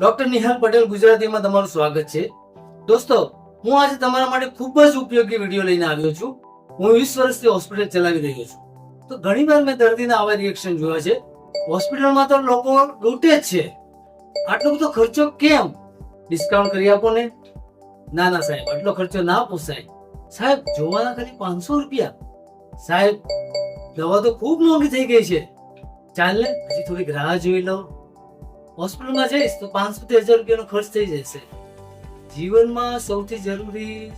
Doctor નિહાલ પટેલ ગુજરાતીમાં તમારું સ્વાગત છે. દોસ્તો, હું આજે તમારા માટે ખૂબ જ ઉપયોગી વીડિયો લઈને આવ્યો છું. હું વીસ વર્ષથી હોસ્પિટલ ચલાવી રહ્યો છું. તો ઘણી વાર મેં દર્દીના આવા રિએક્શન જોયા છે. હોસ્પિટલમાં તો લોકો લૂંટે જ છે. આટલો બધો ખર્ચો કેમ? ડિસ્કાઉન્ટ કરી આપો ને. ના ના, સાહેબ, આટલો ખર્ચો ના પોસાય. સાહેબ, જોવાના ખાલી પાંચસો રૂપિયા. સાહેબ, દવા તો ખૂબ મોંઘી થઈ ગઈ છે. ચાલ ને, હજી થોડીક રાહ જોઈ લઉં. હોસ્પિટલમાં જઈશ તો પાંચસો થી હજાર રૂપિયાનો ખર્ચ થઈ જશે. જીવનમાં સૌથી જરૂરી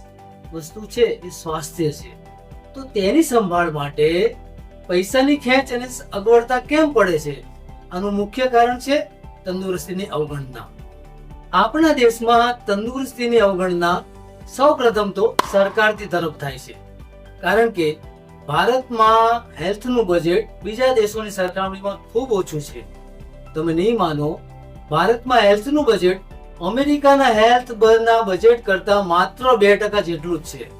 વસ્તુ છે એ સ્વાસ્થ્ય છે. તો તેની સંભાળ માટે પૈસાની ખેંચ અને અગવડતા કેમ પડે છે? આનું મુખ્ય કારણ છે તંદુરસ્તીની અવગણના. આપણા દેશમાં તંદુરસ્તીની અવગણના સૌ પ્રથમ તો સરકારથી તરફ થાય છે. કારણ કે ભારતમાં હેલ્થનું બજેટ બીજા દેશોની સરખામણીમાં ખૂબ ઓછું છે. તમે નહીં માનો ભારતમાં હેલ્થનું બજેટ અમેરિકાના હેલ્થ ના બજેટ કરતા માત્ર બે ટકા જેટલું જ છે.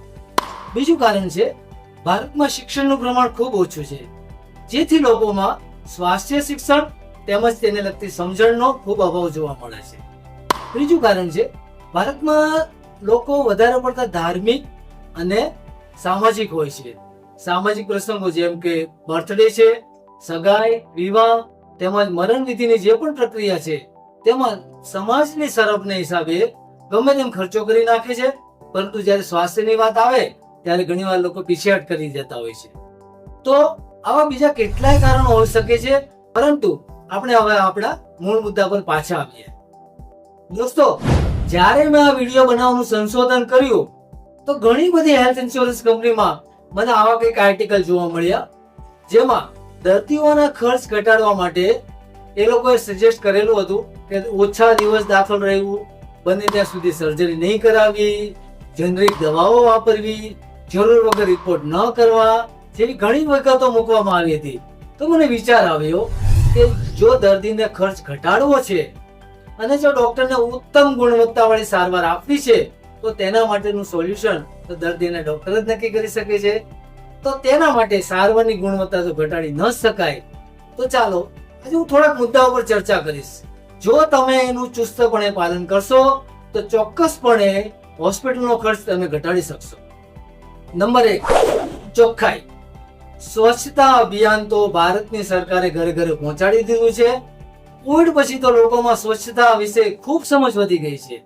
બીજું કારણ છે, ભારતમાં શિક્ષણનું પ્રમાણ ખૂબ ઓછું છે. જેથી લોકોમાં સ્વાસ્થ્ય શિક્ષણ તેમજ તેને લગતી સમજણનો ખૂબ અભાવ જોવા મળે છે. ત્રીજું કારણ છે, ભારતમાં લોકો વધારે પડતા ધાર્મિક અને સામાજિક હોય છે. સામાજિક પ્રસંગો જેમ કે બર્થડે છે, સગાઈ, વિવાહ તેમજ મરણ વિધિની જે પણ પ્રક્રિયા છે તેમાં સમાજની સરફને હિસાબે ગમે તેમ ખર્ચો કરી નાખે છે, પરંતુ જ્યારે સ્વાસ્થ્યની વાત આવે, ત્યારે ઘણીવાર લોકો પીછેહટ કરી જતા હોય છે. તો આવા બીજા કેટલાય કારણો હોઈ શકે છે, પરંતુ આપણે હવે આપણા મૂળ મુદ્દા પર પાછા આવીએ. દોસ્તો, જ્યારે મેં આ વીડિયો બનાવવાનું સંશોધન કર્યું, તો ઘણી બધી હેલ્થ ઇન્સ્યોરન્સ કંપનીમાં મને આવા કંઈક આર્ટિકલ જોવા મળ્યા, જેમાં દર્દીઓના ખર્ચ ઘટાડવા માટે એ લોકોએ સજેસ્ટ કરેલું હતું કે ઓછા દિવસ દાખલ રહેવું, બને ત્યાં સુધી સર્જરી નહીં કરાવવી જનરિક દવાઓ વાપરવી, જરૂર વગર રિપોર્ટ ન કરવા, જેવી ઘણી વિગતો મૂકવામાં આવી હતી. તો મને વિચાર આવ્યો કે જો દર્દીને ખર્ચ ઘટાડવો છે અને જો ડોક્ટરને ઉત્તમ ગુણવત્તાવાળી સારવાર આપવી છે, તો તેના માટેનું સોલ્યુશન તો દર્દીને ડોક્ટર જ નક્કી કરી શકે છે. તો તેના માટે સારવારની ગુણવત્તા તો ઘટાડી ન શકાય. તો ચાલો આજે હું થોડાક મુદ્દાઓ પર ચર્ચા કરીશ. જો તમે એનું ચુસ્તપણે પાલન કરશો, તો ચોક્કસપણે હોસ્પિટલનો ખર્ચ તમે ઘટાડી શકશો. નંબર એક, ચોખ્ખાઈ. સ્વચ્છતા અભિયાન તો ભારતની સરકારે ઘરે ઘરે પહોંચાડી દીધું છે. કોવિડ પછી તો લોકોમાં સ્વચ્છતા વિશે ખૂબ સમજ વધી ગઈ છે.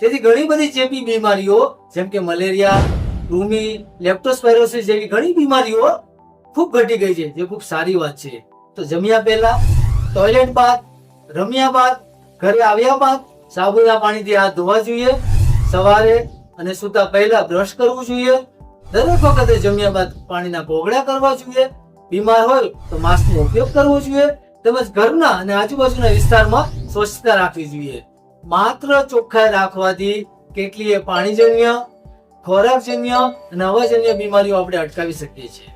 તેથી ઘણી બધી ચેપી બીમારીઓ, જેમ કે મલેરિયા કૃમિ લેપ્ટોસ્પાયરોસિસ જેવી ઘણી બીમારીઓ ખૂબ ઘટી ગઈ છે, જે ખૂબ સારી વાત છે. તો જમ્યા પહેલા ટોયલેટ બાદ, રમ્યા બાદ, ઘરે આવ્યા બાદ સાબુના પાણીથી હાથ ધોવા જોઈએ. સવારે અને સૂતા પહેલા બ્રશ કરવું જોઈએ. દરેક વખતે જમ્યા બાદ પાણીના કોગળા કરવા જોઈએ. બીમાર હોય તો માસ્કનો ઉપયોગ કરવો જોઈએ. તેમજ ઘરના અને આજુબાજુના વિસ્તારમાં સ્વચ્છતા રાખવી જોઈએ. માત્ર ચોખ્ખા રાખવાથી કેટલીય પાણીજન્ય, ખોરાકજન્ય અને હવાજન્ય બીમારીઓ આપણે અટકાવી શકીએ છીએ.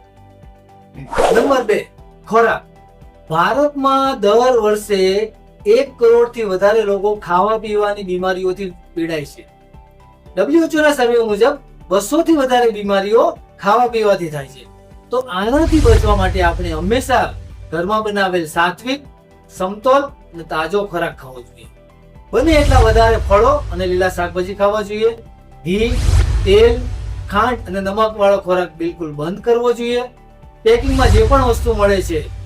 નંબર બે, ખોરાક. ભારતમાં દર વર્ષે એક કરોડથી વધારે લોકો ખાવા પીવાની બીમારીઓથી પીડાય છે. ડબ્લ્યુએચઓના સર્વે મુજબ બસો થી વધારે બીમારીઓ ખાવા પીવાથી થાય છે. તો આનાથી બચવા માટે આપણે હંમેશા ઘરમાં બનાવેલ સાત્વિક, સમતોલ અને તાજો ખોરાક ખાવો જોઈએ. બને એટલા વધારે ફળો અને લીલા શાકભાજી ખાવા જોઈએ. ઘી, તેલ, ખાંડ અને નમક વાળો ખોરાક બિલકુલ બંધ કરવો જોઈએ. પેકિંગમાં જે પણ વસ્તુ મળે છે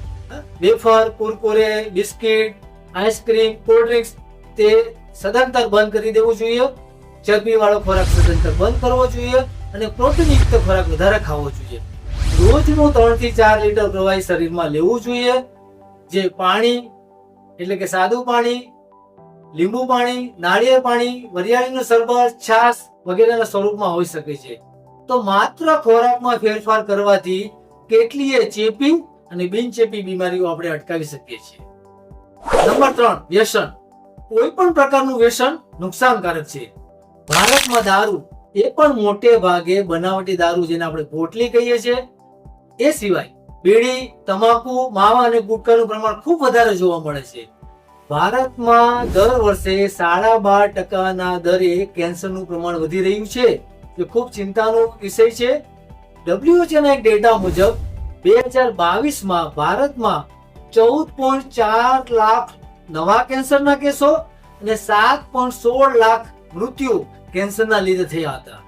wafer, Kurkure, biscuit, ice cream, cold drinks તે સદંતર બંધ કરી દેવું જોઈએ. ચરબી વાળો ખોરાક સદંતર બંધ કરવો જોઈએ અને પ્રોટીનયુક્ત ખોરાક વધારે ખાવો જોઈએ. રોજનું ત્રણથી ચાર લીટર પ્રવાહી શરીરમાં લેવું જોઈએ. જે પાણી, એટલે કે સાદું પાણી, લીંબુ પાણી, નાળિયેર પાણી, વરિયાળીનું શરબત, છાશ વગેરેના સ્વરૂપમાં હોઈ શકે છે. તો માત્ર ખોરાકમાં ફેરફાર કરવાથી કેટલીય ચેપી અને બિનચેપી બીમારીઓ આપણે અટકાવી શકીએ છીએ. નંબર ત્રણ, વ્યસન. કોઈ પણ પ્રકારનું વ્યસન નુકસાનકારક છે. ભારતમાં દારૂ એ પણ મોટે ભાગે બનાવટી દારૂ જેને આપણે પોટલી કહીએ છીએ. એ સિવાય બીડી, તમાકુ, માવા અને ગુટકાનું પ્રમાણ ખૂબ વધારે જોવા મળે છે. ભારતમાં દર વર્ષે સાડા બાર ટકાના દરે કેન્સરનું પ્રમાણ વધી રહ્યું છે. જે ખૂબ ચિંતાનો વિષય છે. WHO ના એક ડેટા મુજબ બે હજાર બાવીસમાં ભારતમાં ચૌદ પોઈન્ટ ચાર લાખ નવા કેન્સરના કેસો અને સાત પોઈન્ટ સોળ લાખ મૃત્યુ કેન્સરના લીધે થયા હતા.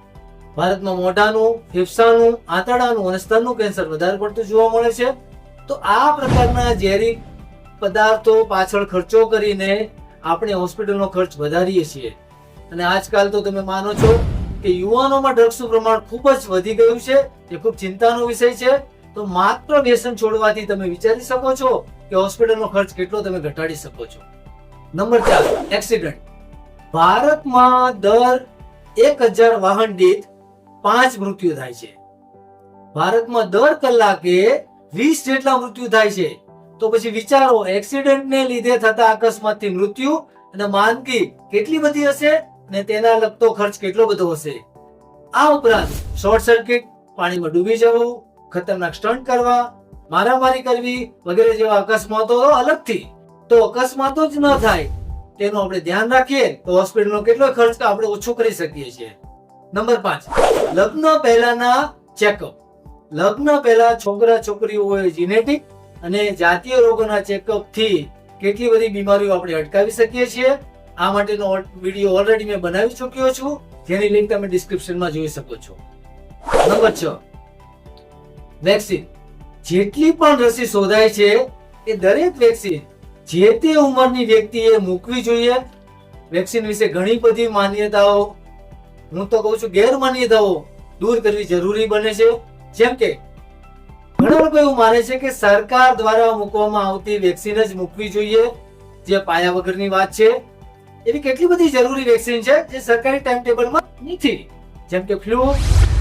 ભારતમાં મોઢાનું, ફેફસાનું, આંતરડાનું અને સ્તનનું કેન્સર વધારે પડતું જોવા મળે છે. તો આ પ્રકારના ઝેરી પદાર્થો પાછળ ખર્ચો કરીને આપણે હોસ્પિટલનો ખર્ચ વધારીએ છીએ. અને આજકાલ તો તમે માનો છો કે યુવાનોમાં ડ્રગ્સનું પ્રમાણ ખૂબ જ વધી ગયું છે. એ ખૂબ ચિંતાનો વિષય છે. તો માત્ર વ્યસન છોડવાથી તમે વિચારી શકો છો કે હોસ્પિટલનો ખર્ચ કેટલો તમે ઘટાડી શકો છો? નંબર ચાર, એક્સિડન્ટ. ભારતમાં દર એક હજાર વાહન દીઠ પાંચ મૃત્યુ થાય છે. ભારતમાં દર કલાકે વીસ જેટલા મૃત્યુ થાય છે. તો પછી વિચારો, એક્સિડન્ટને લીધે થતા અકસ્માતથી મૃત્યુ અને માંદગી કેટલી બધી હશે અને તેના લગતો ખર્ચ કેટલો બધો હશે? આ ઉપરાંત શોર્ટ સર્કિટ, પાણીમાં ડૂબી જવું ખતરનાક સ્ટન્ટ કરવા, મારામારી કરવી વગેરે જેવા અકસ્માતો અલગથી. તો અકસ્માતો જ ન થાય, તેનું આપણે ધ્યાન રાખીએ તો હોસ્પિટલનો કેટલો ખર્ચ આપણે ઓછો કરી શકીએ છીએ. નંબર પાંચ, લગ્ન પહેલાના ચેકઅપ લગ્ન પહેલા છોકરા છોકરીઓએ જીનેટિક અને જાતીય રોગોના ચેકઅપથી કેટલી બધી બીમારીઓ આપણે અટકાવી શકીએ છીએ. આ માટેનો વીડિયો ઓલરેડી મેં બનાવી ચૂક્યો છું. જેની લિંક તમે ડિસ્ક્રિપ્શનમાં જોઈ શકો છો. નંબર છ વેક્સિન. જેટલી પણ રસી શોધાય છે, એ દરેક વેક્સિન જે તે ઉંમરની વ્યક્તિએ મૂકવી જોઈએ. વેક્સિન વિશે ઘણી બધી માન્યતાઓ, હું તો કહું છું, ગેરમાન્યતાઓ દૂર કરવી જરૂરી બને છે. જેમ કે, ઘણા લોકો એવું માને છે કે સરકાર દ્વારા મૂકવામાં આવતી વેક્સિન જ મૂકવી જોઈએ, જે પાયા વગરની વાત છે. એવી કેટલી બધી જરૂરી વેક્સિન છે, જે સરકારી ટાઈમ ટેબલમાં નથી. જેમ કે ફ્લૂ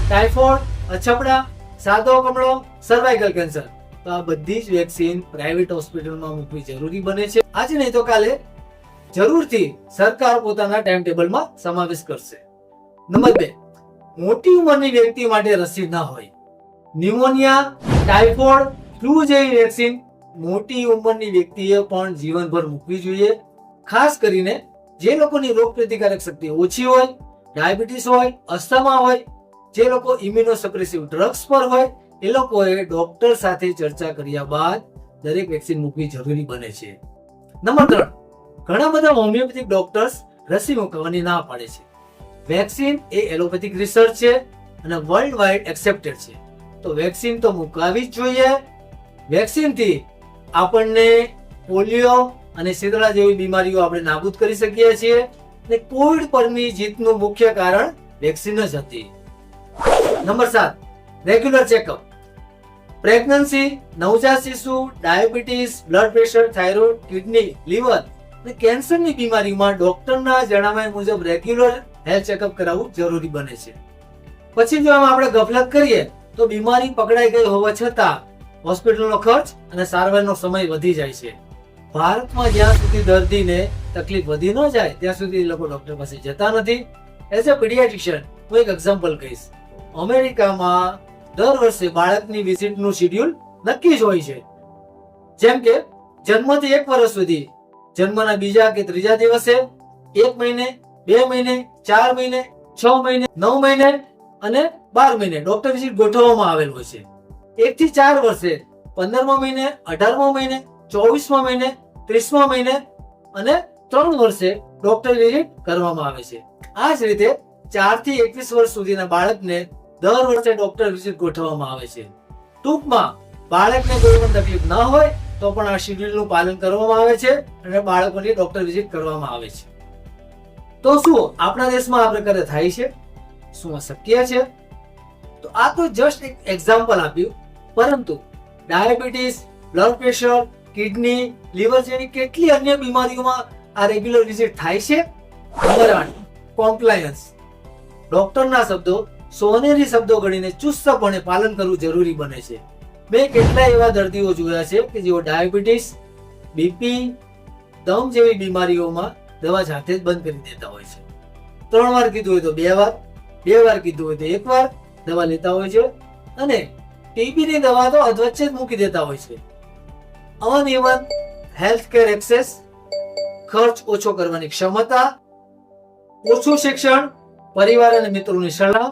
ટાઇફોઇડ અછબડા સાદો કમળો સર્વાઇકલ કેન્સર તો આ બધી જ વેક્સિન પ્રાઇવેટ હોસ્પિટલમાં મૂકવી જરૂરી બને છે. આજે નહીં તો કાલે જરૂરથી સરકાર પોતાના ટાઈમ ટેબલમાં સમાવેશ કરશે. નંબર બે, મોટી ઉંમરની વ્યક્તિ માટે રસી ના હોય. ન્યુમોનિયા ટાઇફોઇડ ફ્લૂ જેવી વેક્સિન મોટી ઉંમરની વ્યક્તિએ પણ જીવનભર મૂકવી જોઈએ. ખાસ કરીને જે લોકોની રોગ પ્રતિકારક શક્તિ ઓછી હોય, ડાયાબિટીસ હોય, અસ્થમા હોય જે લોકો ઇમ્યુનોસપ્રેસિવ ડ્રગ્સ પર હોય, એ લોકોએ ડોક્ટર સાથે ચર્ચા કર્યા બાદ દરેક વેક્સિન મૂકવી જરૂરી બને છે. નંબર ત્રણ, ઘણા બધા હોમિયોપેથિક ડોક્ટર્સ રસી મૂકવાની ના પાડે છે. વેક્સિન એ એલોપેથિક રિસર્ચ છે અને વર્લ્ડ વાઇડ એક્સેપ્ટેડ છે. તો વેક્સિન તો મુકાવી જ જોઈએ. વેક્સિનથી આપણને પોલિયો અને શીતળા જેવી બીમારીઓ આપણે નાબૂદ કરી શકીએ છીએ. અને કોવિડ પરની જીતનું મુખ્ય કારણ વેક્સિન જ હતી. નંબર સાત રેગ્યુલર ચેકઅપ પ્રેગ્નન્સી નવજાત શિશુ diabetes blood pressure thyroid kidney liver અને કેન્સરની બીમારીમાં ડોક્ટરના જણાવ્યા મુજબ રેગ્યુલર હેલ્થ ચેકઅપ કરાવવું જરૂરી બને છે. પછી જો આમાં આપણે ગફલત કરીએ, તો બીમારી પકડાઈ ગઈ હોવા છતાં હોસ્પિટલનો ખર્ચ અને સારવારનો સમય વધી જાય છે. ભારતમાં જ્યાં સુધી દર્દીને તકલીફ વધી ન જાય, ત્યાં સુધી એ લોકો ડોક્ટર પાસે જતા નથી. એઝ અ પીડિયાટ્રિશિયન હું એક એક્ઝામ્પલ કહીશ. અમેરિકામાં દર વર્ષે બાળકની વિઝિટનું શેડ્યુલ નક્કી જ હોય છે. જેમ કે, જન્મથી એક વર્ષ સુધી, જન્મના બીજા કે ત્રીજા દિવસે, એક મહિને, બે મહિને, ચાર મહિને, છ મહિને, નવ મહિને અને બાર મહિને ડોક્ટર વિઝિટ ગોઠવવામાં આવેલ હોય છે. એક થી ચાર વર્ષે પંદરમા મહિને, અઢારમા મહિને, ચોવીસમા મહિને, ત્રીસમા મહિને અને ત્રણ વર્ષે ડોક્ટર વિઝિટ કરવામાં આવે છે. આ જ રીતે ચારથી એકવીસ વર્ષ સુધીના બાળકને દર વર્ષે ડોક્ટર વિઝિટ ગોઠવવામાં આવે છે. ટૂંકમાં, બાળકને કોઈ પણ તકલીફ ન હોય, તો પણ આ શેડ્યુલનું પાલન કરવામાં આવે છે અને બાળકોની ડોક્ટર વિઝિટ કરવામાં આવે છે. તો શું, આપણા દેશમાં આ પ્રકારે થાય છે? શું આ શક્ય છે? તો આ તો જસ્ટ એક એક્ઝામ્પલ આપ્યું, પરંતુ diabetes blood pressure kidney liver જેવી કેટલી અન્ય બીમારીઓમાં આ રેગ્યુલર વિઝિટ થાય છે? નંબર આઠ કોમ્પ્લાયન્સ ડોક્ટરના શબ્દો, સોનેરી શબ્દો ગણીને ચુસ્તપણે પાલન કરવું જરૂરી બને છે. મેં કેટલા એવા દર્દીઓ જોયા છે કે જેઓ ડાયાબિટીસ, બીપી, દમ જેવી બીમારીઓમાં દવા જાતે જ બંધ કરી દેતા હોય છે. ત્રણ વાર કીધું હોય તો બે વાર બે વાર કીધું હોય તો એક વાર દવા લેતા હોય છે અને ટીબીની દવા તો અધવચ્ચે જ મૂકી દેતા હોય છે. અનઇવન હેલ્થ કેર એક્સેસ, ખર્ચ ઓછો કરવાની ક્ષમતા, ઓછું શિક્ષણ પરિવાર અને મિત્રોની સલાહ,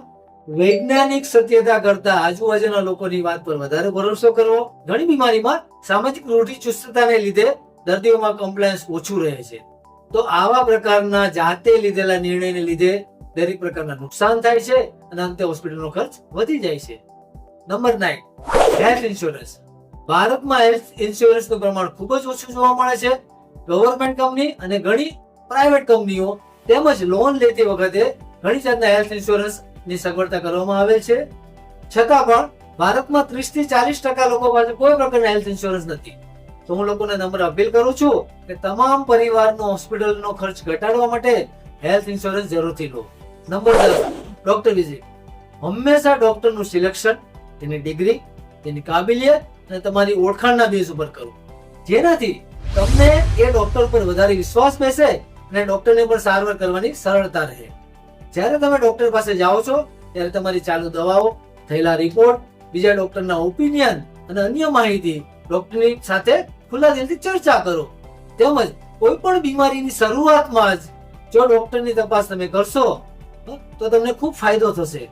વૈજ્ઞાનિક સત્યતા કરતા આજુબાજુના લોકોની વાત પર વધારે ભરોસો કરવો, ઘણી બીમારીમાં સામાજિક રૂઢિચુસ્તતાને લીધે દર્દીઓમાં કમ્પ્લાયન્સ ઓછું રહે છે. તો આવા પ્રકારના જાતે લીધેલા નિર્ણયને લીધે દરેક પ્રકારના નુકસાન થાય છે અને અંતે હોસ્પિટલનો ખર્ચ વધી જાય છે. નંબર નાઇન હેલ્થ ઇન્સ્યોરન્સ ભારતમાં હેલ્થ ઇન્સ્યોરન્સનું પ્રમાણ ખૂબ જ ઓછું જોવા મળે છે. ગવર્મેન્ટ કંપની અને ઘણી પ્રાઇવેટ કંપનીઓ તેમજ લોન લેતી વખતે ઘણી જાતના હેલ્થ ઇન્સ્યોરન્સની સગવડતા કરવામાં આવેલ છે. છતાં પણ ભારતમાં ત્રીસથી ચાલીસ ટકા લોકો પાસે કોઈ પ્રકારના હેલ્થ ઇન્સ્યોરન્સ નથી. તો હું લોકોને નમ્ર અપીલ કરું છું કે તમામ પરિવારનો, હોસ્પિટલનો ખર્ચ ઘટાડવા માટે હેલ્થ ઇન્સ્યોરન્સ જરૂરથી લો. નંબર દસ ડોક્ટર વિઝિટ હંમેશા ડોક્ટરનું સિલેક્શન તેની ડિગ્રી તેની કાબિલિયત અને તમારી ઓળખાણના બેઝ ઉપર કરો. જેનાથી તમને એ ડોક્ટર પર વધારે વિશ્વાસ બેસે અને ડોક્ટરને પણ સારવાર કરવાની સરળતા રહે. જ્યારે તમે ડોક્ટર પાસે જાઓ છો, ત્યારે તમારી ચાલુ દવાઓ, થયેલા રિપોર્ટ બીજા ડોક્ટરના ઓપિનિયન અને અન્ય માહિતી ડોક્ટરની સાથે ખુલ્લા દિલથી ચર્ચા કરો. તેમજ કોઈ પણ બીમારીની શરૂઆતમાં જ જો ડોક્ટરની તપાસ તમે કરશો તો તમને ખૂબ ફાયદો થશે.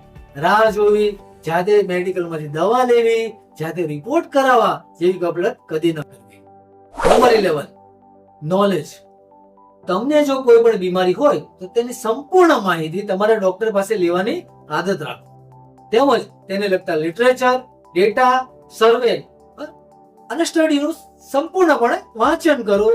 રાહ જોવી, જાતે મેડિકલમાંથી દવા લેવી, જાતે રિપોર્ટ કરાવવા જેવી ગફલત કદી ન કરવી. નંબર ઇલેવન નોલેજ તમને જો કોઈ પણ બીમારી હોય, તો તેની સંપૂર્ણ માહિતી તમારા ડોક્ટર પાસે લેવાની આદત રાખો. તેમજ તેને લગતા લિટરેચર ડેટા સર્વે અને સ્ટડીનું સંપૂર્ણપણે વાંચન કરો.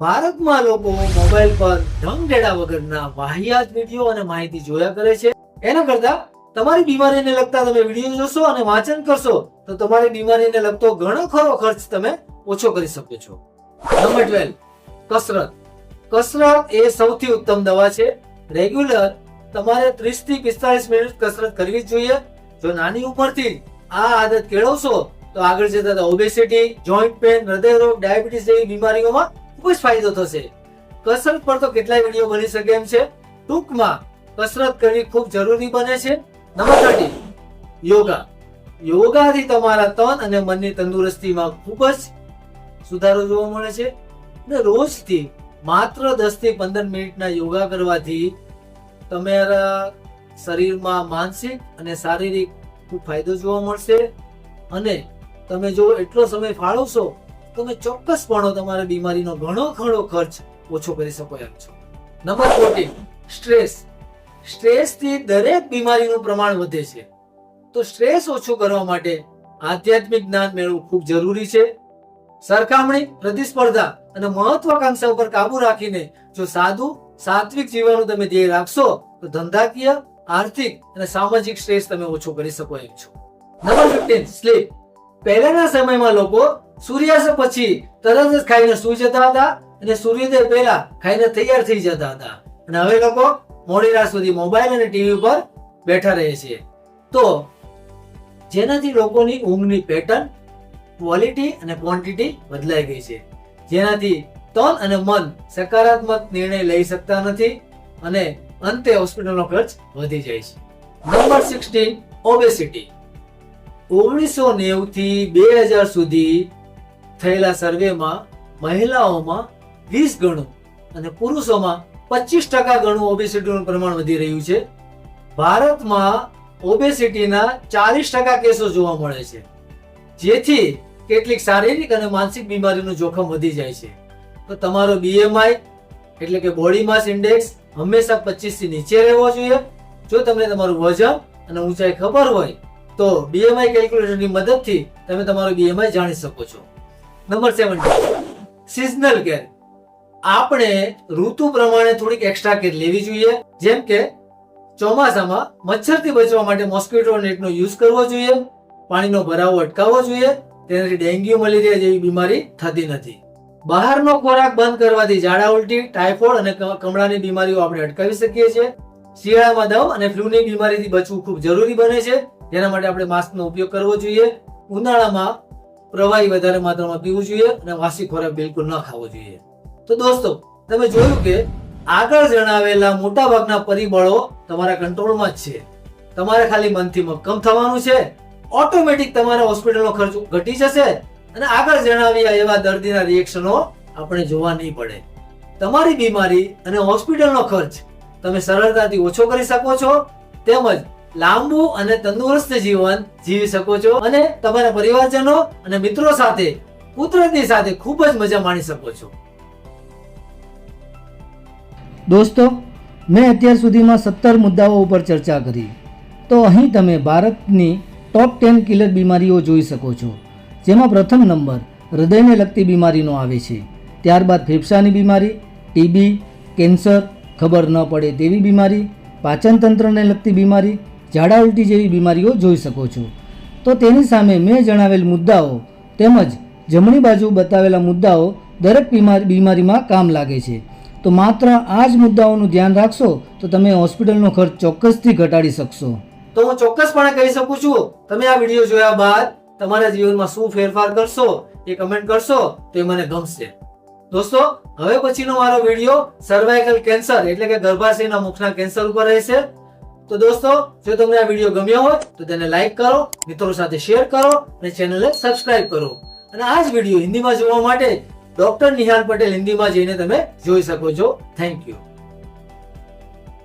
ભારતમાં લોકો મોબાઈલ પર ઢંગઢેડા વગરના વાહિયાત વીડિયો અને માહિતી જોયા કરે છે. એના કરતા તમારી બીમારીને લગતા તમે વીડિયો જોશો અને વાંચન કરશો, તો તમારી બીમારીને લગતો ઘણો ખરો ખર્ચ તમે ઓછો કરી શકો છો. નંબર ટ્વેલ્વ કસરત. કસરત એ સૌથી ઉત્તમ દવા છે. રેગ્યુલર તમારે 30 થી પિસ્તાલીસ મિનિટ કસરત કરવી જ જોઈએ. જો નાની ઉંમરથી આ આદત કેળવશો, તો આગળ જતા ઓબેસિટી જોઈન્ટ પેન હૃદયરોગ ડાયાબિટીસ જેવી બીમારીઓમાં ખૂબ જ ફાયદો થશે. કસરત પર તો કેટલાય વીડિયો બની શકે એમ છે. ટૂંકમાં કસરત કરવી ખૂબ જરૂરી બને છે. Number thirty yoga. યોગાથી તમારા તન અને મનની તંદુરસ્તીમાં ખૂબ જ સુધારો જોવા મળે છે. અને રોજથી માત્ર દસથી પંદર મિનિટના યોગા કરવાથી તમારા શરીરમાં માનસિક અને શારીરિક ખૂબ ફાયદો જોવા મળશે. અને તમે જો એટલો સમય ફાળવશો તમે ચોક્કસપણો તમારા બીમારીનો ઘણો ઘણો ખર્ચ ઓછો કરી શકો એમ છો. નંબર ફોર્ટીન સ્ટ્રેસ સ્ટ્રેસથી દરેક બીમારીનું પ્રમાણ વધે છે. તો સ્ટ્રેસ ઓછું કરવા માટે આધ્યાત્મિક જ્ઞાન મેળવવું ખૂબ જરૂરી છે. સરખામણી, પ્રતિસ્પર્ધા. અને મહત્વાકાંક્ષા ઉપર કાબુ રાખીને જો સાદું સાત્વિક જીવનનું તમે ધ્યેય રાખશો, તો ધંધાકીય, આર્થિક અને સામાજિક સ્ટ્રેસ તમે ઓછો કરી શકો એમ છો. નંબર ફિફ્ટીન સ્લીપ પહેલાના સમયમાં લોકો સૂર્યાસ્ત પછી તરત જ ખાઈને સૂઈ જતા હતા અને સૂર્યોદય પહેલા ખાઈને તૈયાર થઈ જતા હતા. અને હવે લોકો મોડી રાત સુધી મોબાઈલ અને ટીવી ઉપર બેઠા રહે છે. તો જેનાથી લોકોની ઊંઘની પેટર્ન ક્વોલિટી અને ક્વોન્ટિટી બદલાઈ ગઈ છે. જેનાથી તન અને મન સકારાત્મક નિર્ણય લઈ શકતા નથી અને અંતે હોસ્પિટલનો ખર્ચ વધી જાય છે. નંબર સિક્સટીન ઓબેસિટી ઓગણીસો નેવું થી બે હજાર સુધી થયેલા સર્વેમાં મહિલાઓમાં વીસ ગણું અને પુરુષોમાં પચીસ ટકા ગણું ઓબેસિટીનું પ્રમાણ વધી રહ્યું છે. ભારતમાં ઓબેસિટીના ચાલીસ ટકા કેસો જોવા મળે છે. જેથી કેટલીક શારીરિક અને માનસિક બીમારીનું જોખમ વધી જાય છે. તો તમારો બીએમઆઈ એટલે કે બોડી માસ ઇન્ડેક્સ હંમેશા 25 થી નીચે રહેવો જોઈએ. જો તમને તમારું વજન અને ઊંચાઈ ખબર હોય, તો બીએમઆઈ કેલ્ક્યુલેટરની મદદથી તમે તમારો બીએમઆઈ જાણી શકો છો. નંબર 17 સિઝનલ કેર આપણે ઋતુ પ્રમાણે થોડીક એક્સ્ટ્રા કેર લેવી જોઈએ. જેમ કે ચોમાસામાં મચ્છરથી બચવા માટે મોસ્કિટો નેટનો યુઝ કરવો જોઈએ. પાણીનો ભરાવો અટકાવવો જોઈએ. તેનાથી ડેન્ગ્યુ, મલેરિયા જેવી બીમારી થતી નથી. બહારનો ખોરાક બંધ કરવાથી ઝાડા ઉલટી, ટાઇફોઇડ અને કમળાની બીમારીઓ આપણે અટકાવી શકીએ છીએ. શિયાળામાં દવ અને ફ્લૂની બીમારીથી બચવું ખૂબ જરૂરી બને છે. જેના માટે આપણે માસ્કનો ઉપયોગ કરવો જોઈએ. ઉનાળામાં પ્રવાહી વધારે માત્રામાં પીવું જોઈએ અને વાસી ખોરાક બિલકુલ ન ખાવો જોઈએ. તો દોસ્તો, તમે જોયું કે આગળ જણાવેલા મોટાભાગના પરિબળો તમારા કંટ્રોલમાં જ છે. તમારે ખાલી મનથી મક્કમ થવાનું છે. ઓટોમેટિક તમારા હોસ્પિટલનો ખર્ચ ઘટી જશે અને આગળ જણાવ્યા એવા દર્દીના રિએક્શનો આપણે જોવા નહીં પડે. તમારી બીમારી અને હોસ્પિટલનો ખર્ચ તમે સરળતાથી ઓછો કરી શકો છો, તેમજ લાંબુ અને તંદુરસ્ત જીવન જીવી શકો છો અને તમારા પરિવારજનો અને મિત્રો સાથે, કુદરતની સાથે ખૂબ જ મજા માણી શકો છો. દોસ્તો, મેં અત્યાર સુધીમાં સત્તર મુદ્દાઓ ઉપર ચર્ચા કરી. તો અહીં તમે ભારતની ટોપ ટેન કિલર બીમારીઓ જોઈ શકો છો. જેમાં પ્રથમ નંબર, હૃદયને લગતી બીમારીનો આવે છે. ત્યારબાદ ફેફસાની બીમારી ટીબી કેન્સર, ખબર ન પડે તેવી બીમારી, પાચનતંત્રને લગતી બીમારી, ઝાડા ઉલટી જેવી બીમારીઓ જોઈ શકો છો. તો તેની સામે મેં જણાવેલ મુદ્દાઓ તેમજ જમણી બાજુ બતાવેલા મુદ્દાઓ દરેક બીમારી, બીમારીમાં કામ લાગે છે. તો માત્ર આ જ મુદ્દાઓનું ધ્યાન રાખશો તો તમે હોસ્પિટલનો ખર્ચ ચોક્કસથી ઘટાડી શકશો. તો હું ચોક્કસપણે કહી શકું છું, તમે આ વીડિયો જોયા બાદ તમારા જીવનમાં શું ફેરફાર કરશો એ કમેન્ટ કરશો, તો એ મને ગમશે. દોસ્તો, હવે પછીનો મારો વીડિયો સર્વાઇકલ કેન્સર એટલે કે ગર્ભાશયના મુખના કેન્સર ઉપર રહેશે. તો દોસ્તો, જો તમને આ વીડિયો ગમ્યો હોય, તો તેને લાઈક કરો, મિત્રો સાથે શેર કરો અને ચેનલને સબસ્ક્રાઇબ કરો. અને આ જ વીડિયો હિન્દીમાં જોવા માટે ડોક્ટર નિહાલ પટેલ હિન્દીમાં જઈને તમે જોઈ શકો છો. Thank you